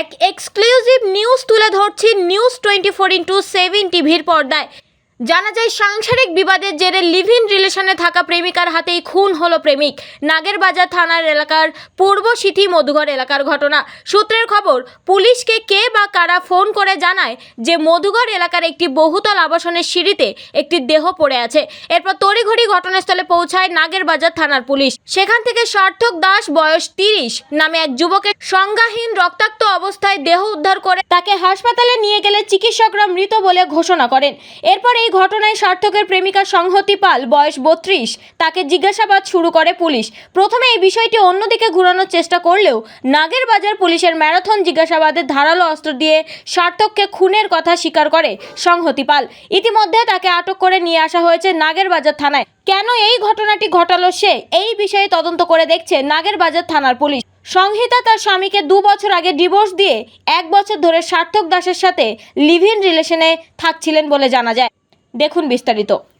এক exclusive news তুলে ধরছি news twenty four into seven টিভির পর্দায়। জানা যায় সাংসারিক বিবাদের জেরে লিভ ইন রিলেশনে থাকা প্রেমিকার হাতেই খুন হলো প্রেমিক। নাগেরবাজার থানার এলাকার পূর্ব সিথি মধুঘর এলাকার ঘটনা। সূত্রের খবর, পুলিশকে কে বা কারা ফোন করে জানায় যে মধুঘর এলাকার একটি বহুতল আবাসনের সিঁড়িতে একটি দেহ পড়ে আছে। এরপর তড়িঘড়ি ঘটনাস্থলে পৌঁছায় নাগেরবাজার থানার পুলিশ। সেখান থেকে সার্থক দাস, বয়স তিরিশ, নামে এক যুবকের সংজ্ঞাহীন রক্তাক্ত অবস্থায় দেহ উদ্ধার করে তাকে হাসপাতালে নিয়ে গেলে চিকিৎসকরা মৃত বলে ঘোষণা করেন। এরপর এই ঘটনায় সার্থকের প্রেমিকা সংহতি পাল, বয়স বত্রিশ। তাকে জিজ্ঞাসাবাদ শুরু করে পুলিশ। প্রথমে এই বিষয়টি অন্যদিকে ঘুরানোর চেষ্টা করলেও নাগেরবাজার পুলিশের ম্যারাথন জিজ্ঞাসাবাদের ধারালো অস্ত্র দিয়ে সার্থককে খুনের কথা স্বীকার করে সংহতি পাল। ইতিমধ্যে তাকে আটক করে নিয়ে আসা হয়েছে নাগেরবাজার থানায়। কেন এই ঘটনাটি ঘটালো সে? এই বিষয়ে তদন্ত করে দেখছে নাগেরবাজার থানার পুলিশ। সংহিতা তার স্বামীকে দু বছর আগে ডিভোর্স দিয়ে এক বছর ধরে সার্থক দাসের সাথে লিভ ইন রিলেশনে থাকছিলেন বলে জানা যায়। দেখুন বিস্তারিত।